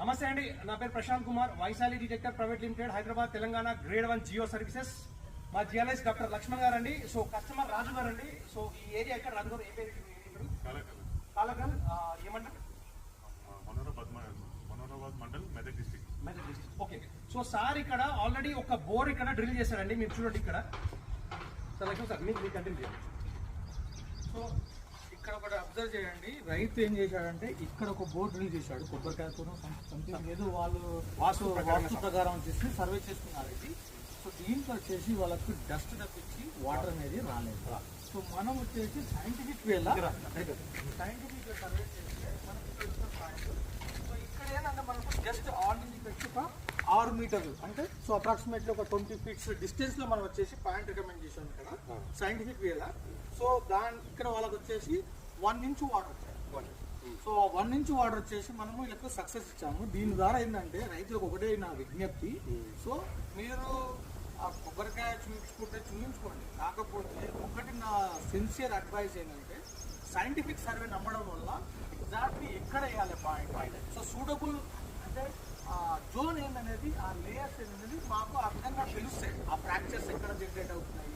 నమస్తే అండి. నా పేరు Prashant Kumar. Vaishali detector private limited Hyderabad Telangana grade one geo services. మా జియాలజిస్ట్ డాక్టర్ లక్ష్మణ్ గారు అండి సో కస్టమర్ రాజు గారు అండి సో ఈ ఏరియా ఎక్కడ? రాజు గారు ఏ పేరు? కాలకల్. ఏమంటారు? Manoharabad mandal Medak district okay. So sir ఇక్కడ ఆల్రెడీ ఒక బోర్ ఇక్కడ డ్రిల్ చేశారండి. మీరు చూడండి ఇక్కడ. సార్ లక్ష్మణ్ సార్ మీకు కంటిన్యూ చేయండి. సో ఇక్కడ అబ్జర్వ్ చేయండి. రైతు ఏం చేశాడంటే ఇక్కడ ఒక బోర్డు డ్రిల్ చేశాడు కొబ్బరికాయతో సంథింగ్ ఏదో వాళ్ళు ప్రకారంగా వాస్తు ప్రకారం వచ్చేసి సర్వే చేసుకున్నారు ఇది. సో దీంట్లో వచ్చేసి వాళ్ళకి డస్ట్ తప్పించి వాటర్ అనేది రాలేదు. సో మనం వచ్చేసి సైంటిఫిక్ వేలా సైంటిఫిక్ సర్వే చేస్తే మనకి సో ఇక్కడ ఏంటంటే మనకు జస్ట్ ఆరు మీటర్లు అంటే సో అప్రాక్సిమేట్లీ ఒక ట్వంటీ ఫీట్స్ డిస్టెన్స్లో మనం వచ్చేసి పాయింట్ రికమెండ్ చేసాం ఇక్కడ. సైంటిఫిక్ వేలా సో దాని ఇక్కడ వాళ్ళకి వచ్చేసి వన్ ఇంచ్ వాటర్ వచ్చాయి. సో వన్ ఇంచ్ వాటర్ వచ్చేసి మనము వీళ్ళకి సక్సెస్ ఇచ్చాము. దీని ద్వారా ఏంటంటే రైతులకు ఒకటే నా విజ్ఞప్తి. సో మీరు ఆ కొబ్బరికాయ చూపించుకుంటే చూపించుకోండి. కాకపోతే ఒకటి నా సిన్సియర్ అడ్వైస్ ఏంటంటే సైంటిఫిక్ సర్వే నమ్మడం వల్ల ఎగ్జాక్ట్లీ ఎక్కడ వేయాలి పాయింట్ పాయింట్ సో సూటబుల్ అంటే ఆ జోన్ ఏందనేది ఆ లేయర్స్ ఏందనేది మాకు ఆ విధంగా తెలుస్తాయి. ఆ ఫ్రాక్చర్స్ ఎక్కడ జనరేట్ అవుతున్నాయి?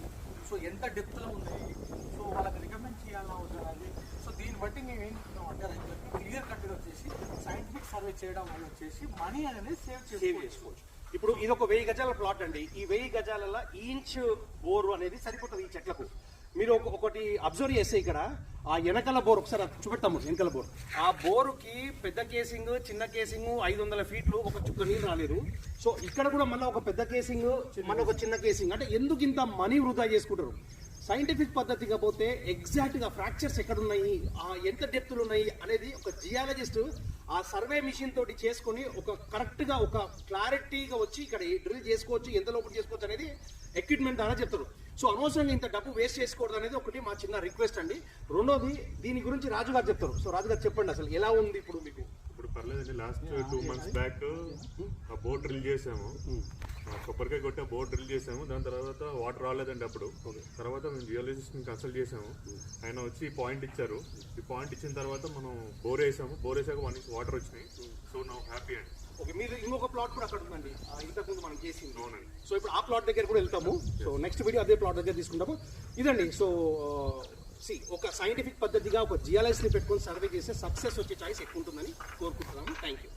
సో ఎంత డెప్త్లో ఉన్నాయి సో వాళ్ళకి రికమెండ్ చేయాలా అవుతుంది అది సో దీన్ని బట్టి మేము ఏం అంటే రైతులకి క్లియర్ కట్గా వచ్చేసి సైంటిఫిక్ సర్వే చేయడం వల్ల వచ్చేసి మనీ అనేది సేవ్ చేసుకోవచ్చు. ఇప్పుడు ఇది ఒక వెయ్యి గజాల ప్లాట్ అండి. ఈ వెయ్యి గజాలలో ఇంచ్ బోరు అనేది సరిపోతుంది ఈ చెట్లకు. మీరు ఒక ఒకటి అబ్జర్వ్ చేస్తే ఇక్కడ ఆ వెనకల బోర్ ఒకసారి అది చూపెడతాము బోర్. ఆ బోరుకి పెద్ద కేసింగ్ చిన్న కేసింగ్ ఐదు వందల ఫీట్లు ఒక చుక్క నీరు రాలేదు. సో ఇక్కడ కూడా మళ్ళీ ఒక పెద్ద కేసింగ్ మళ్ళీ ఒక చిన్న కేసింగ్ అంటే ఎందుకు ఇంత మనీ వృధా చేసుకుంటారు? సైంటిఫిక్ పద్ధతిగా పోతే ఎగ్జాక్ట్గా ఫ్రాక్చర్స్ ఎక్కడున్నాయి ఆ ఎంత డెప్త్లు ఉన్నాయి అనేది ఒక జియాలజిస్ట్ ఆ సర్వే మిషన్ తోటి చేసుకొని ఒక కరెక్ట్గా ఒక క్లారిటీగా వచ్చి ఇక్కడ డ్రిల్ చేసుకోవచ్చు ఎంత లోపల చేసుకోవచ్చు అనేది ఎక్విప్మెంట్ ద్వారా చెప్తారు. సో అనవసరంగా ఇంత డబ్బు వేస్ట్ చేసుకోవడం అనేది ఒకటి మా చిన్న రిక్వెస్ట్ అండి. రెండోది దీని గురించి రాజు గారు చెప్తారు. సో రాజు గారు చెప్పండి అసలు ఎలా ఉంది ఇప్పుడు మీకు? ఇప్పుడు పర్లేదండి లాస్ట్ టూ మంత్స్ బ్యాక్ ఆ బోట్ డ్రిల్ చేసాము కొబ్బరికాయ కొట్టి ఆ బోట్ డ్రిల్ చేసాము దాని తర్వాత వాటర్ రాలేదండి అప్పుడు. తర్వాత మేము జియాలజిస్ట్ని కన్సల్ట్ చేసాము ఆయన వచ్చి ఈ పాయింట్ ఇచ్చారు. ఈ పాయింట్ ఇచ్చిన తర్వాత మనం బోర్ వేసాము. బోర్ వేసాక వన్ ఇంచ్ వాటర్ వచ్చినాయి. సో నౌ హ్యాపీ అండి. ఓకే మీరు ఇంకొక ప్లాట్ కూడా అక్కడ ఉందండి. ఇంతకుముందు మనం చేసింది. అవునండి. సో ఇప్పుడు ఆ ప్లాట్ దగ్గర కూడా వెళ్తాము. సో నెక్స్ట్ వీడియో అదే ప్లాట్ దగ్గర తీసుకుంటాము. ఇదండి సో సి ఒక సైంటిఫిక్ పద్ధతిగా ఒక జియాలజిస్ట్ని పెట్టుకొని సర్వే చేస్తే సక్సెస్ వచ్చే ఛాయిస్ ఎక్కువ ఉంటుందని కోరుకుంటున్నాము. Thank you